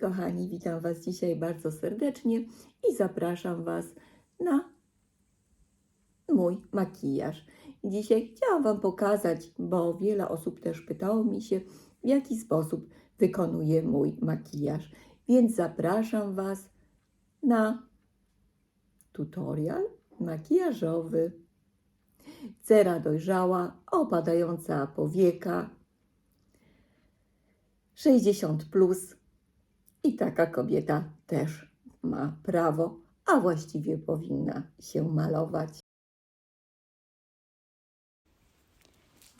Kochani, witam Was dzisiaj bardzo serdecznie i zapraszam Was na mój makijaż. Dzisiaj chciałam Wam pokazać, bo wiele osób też pytało mi się, w jaki sposób wykonuję mój makijaż. Więc zapraszam Was na tutorial makijażowy. Cera dojrzała, opadająca powieka, 60 plus i taka kobieta też ma prawo, a właściwie powinna się malować.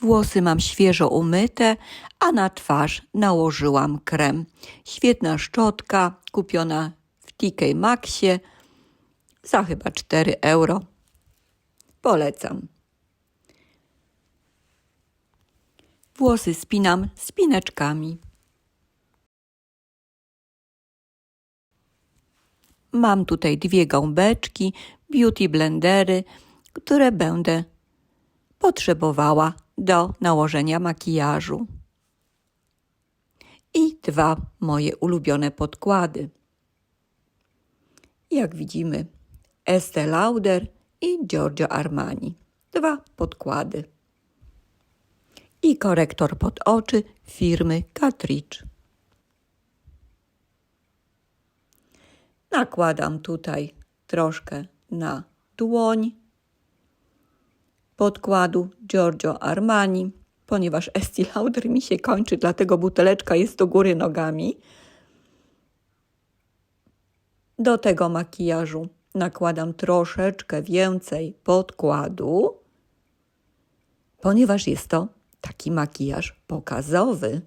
Włosy mam świeżo umyte, a na twarz nałożyłam krem. Świetna szczotka, kupiona w TK Maxie za chyba 4 euro. Polecam. Włosy spinam spineczkami. Mam tutaj dwie gąbeczki, beauty blendery, które będę potrzebowała do nałożenia makijażu. I dwa moje ulubione podkłady. Jak widzimy, Estee Lauder i Giorgio Armani. Dwa podkłady. I korektor pod oczy firmy Catrice. Nakładam tutaj troszkę na dłoń podkładu Giorgio Armani, ponieważ Estee Lauder mi się kończy, dlatego buteleczka jest do góry nogami. Do tego makijażu nakładam troszeczkę więcej podkładu, ponieważ jest to taki makijaż pokazowy.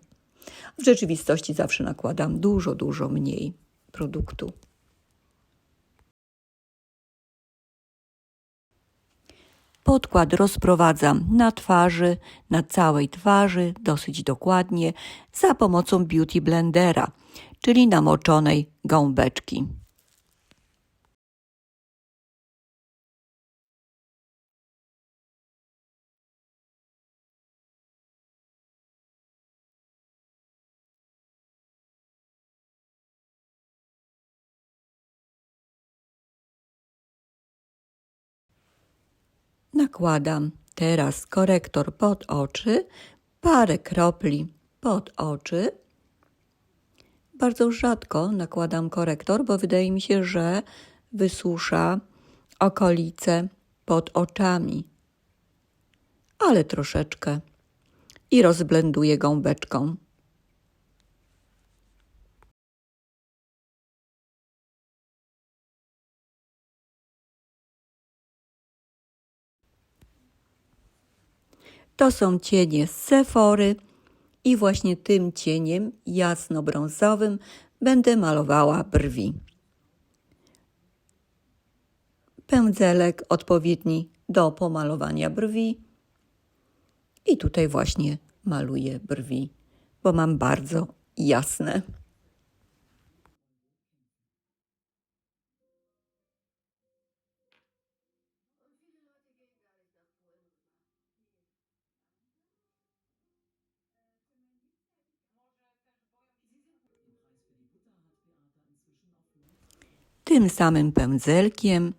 W rzeczywistości zawsze nakładam dużo, dużo mniej produktu. Podkład rozprowadzam na twarzy, na całej twarzy, dosyć dokładnie, za pomocą Beauty Blendera, czyli namoczonej gąbeczki. Nakładam teraz korektor pod oczy, parę kropli pod oczy. Bardzo rzadko nakładam korektor, bo wydaje mi się, że wysusza okolice pod oczami. Ale troszeczkę i rozblenduję gąbeczką. To są cienie z Sephory i właśnie tym cieniem jasno-brązowym będę malowała brwi. Pędzelek odpowiedni do pomalowania brwi. I tutaj właśnie maluję brwi, bo mam bardzo jasne. Tym samym pędzelkiem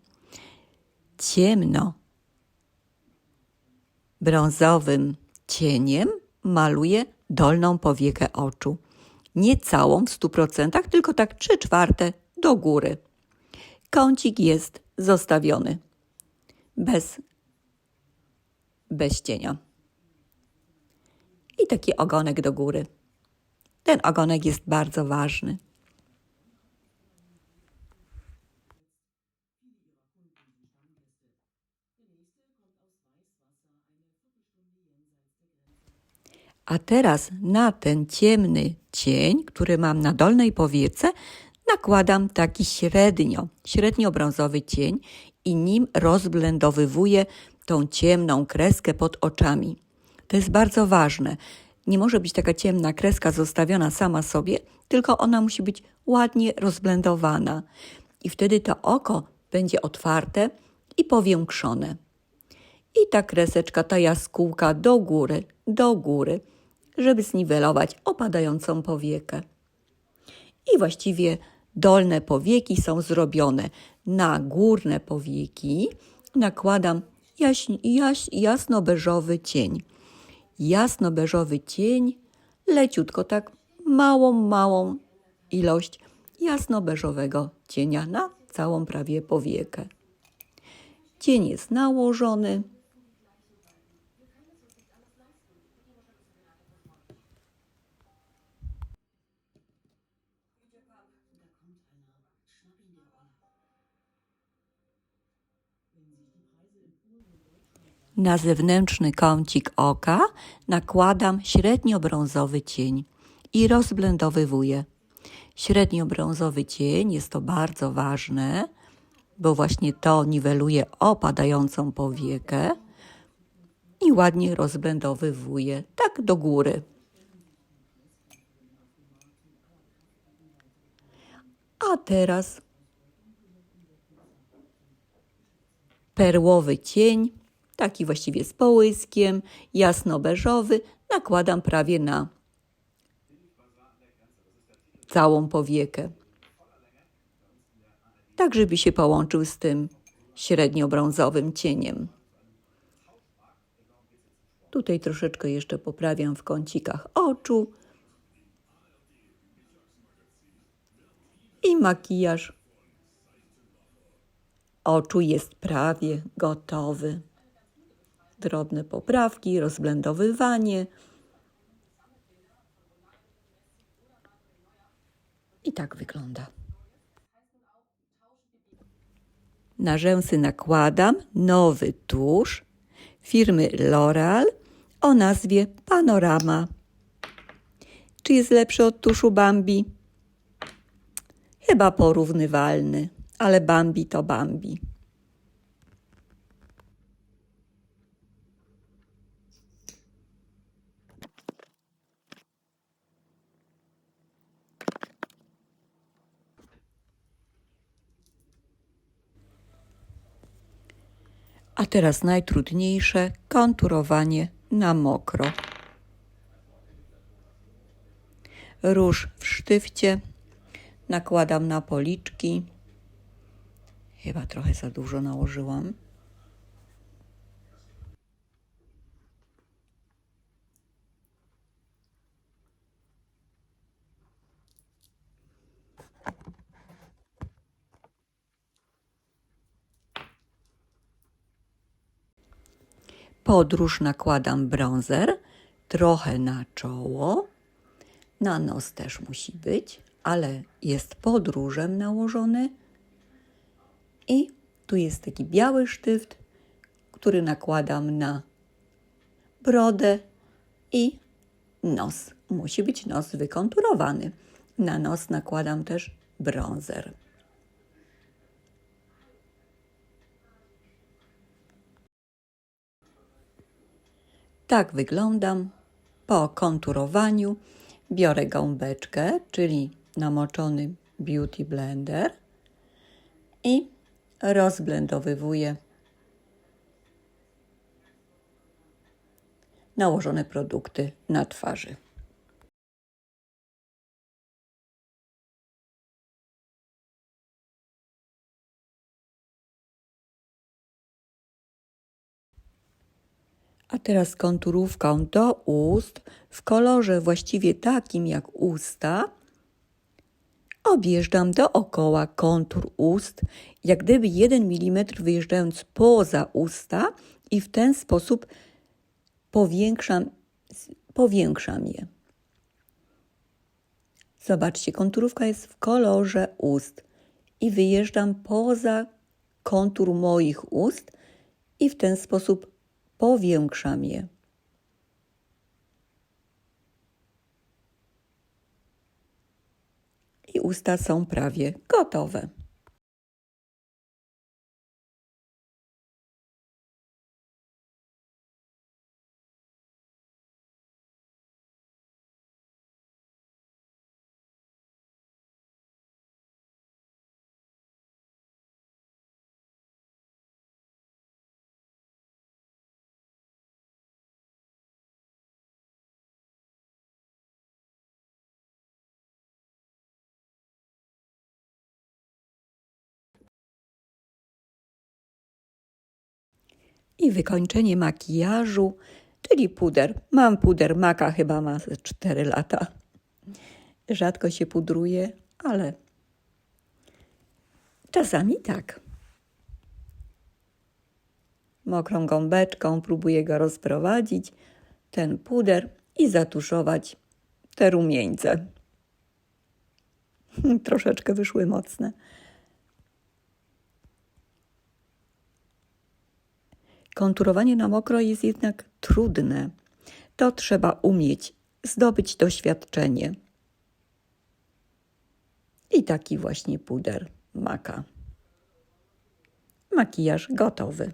ciemno brązowym cieniem maluję dolną powiekę oczu. Nie całą w 100%, tylko tak 3 czwarte do góry. Kącik jest zostawiony bez, bez cienia. I taki ogonek do góry. Ten ogonek jest bardzo ważny. A teraz na ten ciemny cień, który mam na dolnej powiece, nakładam taki średnio, średnio brązowy cień i nim rozblendowywuję tą ciemną kreskę pod oczami. To jest bardzo ważne. Nie może być taka ciemna kreska zostawiona sama sobie, tylko ona musi być ładnie rozblendowana. I wtedy to oko będzie otwarte i powiększone. I ta kreseczka, ta jaskółka do góry, do góry, żeby zniwelować opadającą powiekę. i właściwie dolne powieki są zrobione. Na górne powieki nakładam jasno-beżowy cień. Jasno-beżowy cień, leciutko, tak małą, małą ilość jasno-beżowego cienia na całą prawie powiekę. Cień jest nałożony. Na zewnętrzny kącik oka nakładam średniobrązowy cień i rozblendowywuję. Średniobrązowy cień jest to bardzo ważne, bo właśnie to niweluje opadającą powiekę i ładnie rozblendowywuje tak do góry. A teraz perłowy cień, taki właściwie z połyskiem, jasno-beżowy, nakładam prawie na całą powiekę. Tak, żeby się połączył z tym średnio-brązowym cieniem. Tutaj troszeczkę jeszcze poprawiam w kącikach oczu. I makijaż oczu jest prawie gotowy. Drobne poprawki, rozblendowywanie. I tak wygląda. Na rzęsy nakładam nowy tusz firmy L'Oreal o nazwie Panorama. Czy jest lepszy od tuszu Bambi? Chyba porównywalny, ale Bambi to Bambi. A teraz najtrudniejsze konturowanie na mokro. Róż w sztywcie nakładam na policzki. Chyba trochę za dużo nałożyłam. Podróż nakładam bronzer, trochę na czoło. Na nos też musi być, ale jest podróżem nałożony. I tu jest taki biały sztyft, który nakładam na brodę i nos. Musi być nos wykonturowany. Na nos nakładam też bronzer. Tak wyglądam po konturowaniu. Biorę gąbeczkę, czyli namoczony Beauty Blender i rozblendowywuję nałożone produkty na twarzy. A teraz konturówką do ust w kolorze właściwie takim jak usta. Objeżdżam dookoła kontur ust, jak gdyby 1 mm wyjeżdżając poza usta i w ten sposób powiększam, powiększam je. Zobaczcie, konturówka jest w kolorze ust i wyjeżdżam poza kontur moich ust i w ten sposób powiększam je. I usta są prawie gotowe. I wykończenie makijażu, czyli puder. Mam puder maka, chyba ma ze 4 lata. Rzadko się pudruje, ale czasami tak. Mokrą gąbeczką próbuję go rozprowadzić, ten puder i zatuszować te rumieńce. Troszeczkę wyszły mocne. Konturowanie na mokro jest jednak trudne. To trzeba umieć, zdobyć doświadczenie. I taki właśnie puder maka. Makijaż gotowy.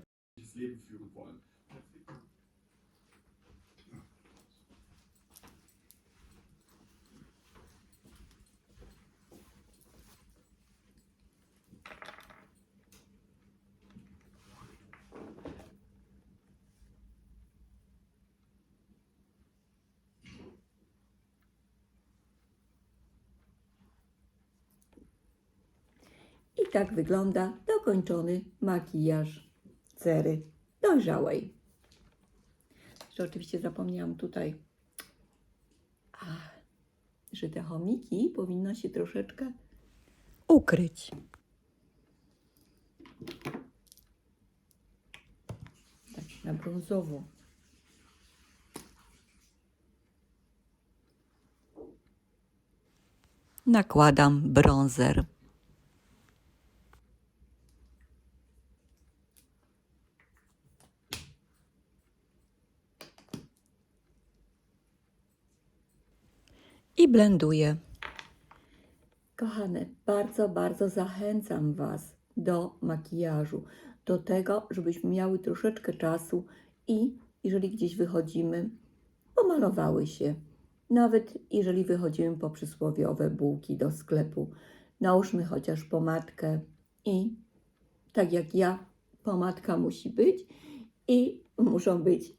I tak wygląda dokończony makijaż cery dojrzałej. Jeszcze oczywiście zapomniałam tutaj, że te chomiki powinno się troszeczkę Ukryć. tak na brązowo. Nakładam bronzer. Blenduję. Kochane, bardzo, bardzo zachęcam Was do makijażu, do tego, żebyśmy miały troszeczkę czasu i jeżeli gdzieś wychodzimy, pomalowały się. Nawet jeżeli wychodzimy po przysłowiowe bułki do sklepu, nałóżmy chociaż pomadkę i tak jak ja, pomadka musi być i muszą być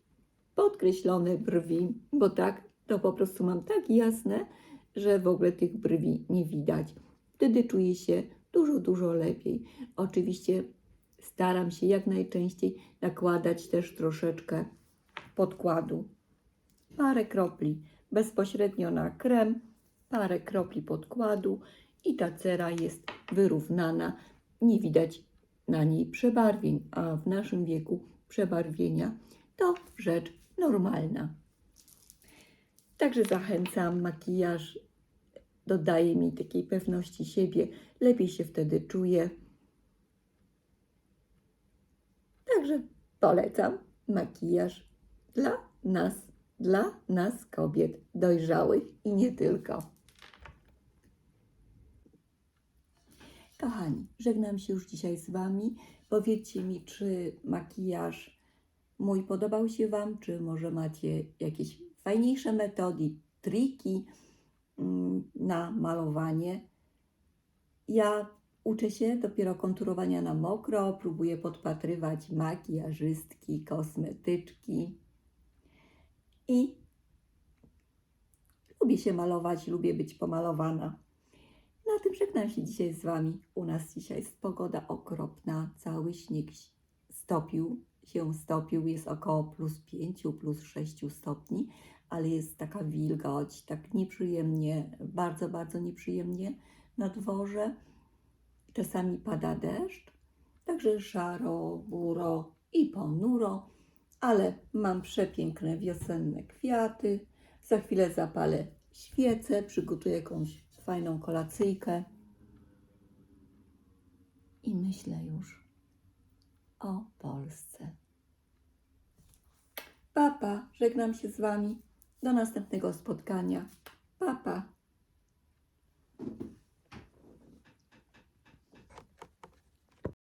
podkreślone brwi, bo tak to po prostu mam tak jasne, że w ogóle tych brwi nie widać. Wtedy czuję się dużo, dużo lepiej. Oczywiście staram się jak najczęściej nakładać też troszeczkę podkładu. Parę kropli bezpośrednio na krem, parę kropli podkładu i ta cera jest wyrównana. Nie widać na niej przebarwień, a w naszym wieku przebarwienia to rzecz normalna. Także zachęcam, makijaż dodaje mi takiej pewności siebie, lepiej się wtedy czuję. Także polecam makijaż dla nas, dla nas kobiet dojrzałych i nie tylko. Kochani, żegnam się już dzisiaj z Wami. Powiedzcie mi, czy makijaż mój podobał się Wam, czy może macie jakieś fajniejsze metody, triki mm, na malowanie. Ja uczę się dopiero konturowania na mokro, próbuję podpatrywać makijażystki, kosmetyczki i lubię się malować, lubię być pomalowana. Na tym żegnam się dzisiaj z Wami. U nas dzisiaj jest pogoda okropna, cały śnieg stopił się stopił, jest około plus 5, plus 6 stopni, ale jest taka wilgoć, tak nieprzyjemnie, bardzo, bardzo nieprzyjemnie na dworze. Czasami pada deszcz, także szaro, buro i ponuro, ale mam przepiękne wiosenne kwiaty. Za chwilę zapalę świecę, przygotuję jakąś fajną kolacyjkę i myślę już o Polsce. Papa, żegnam się z Wami. Do następnego spotkania. Papa.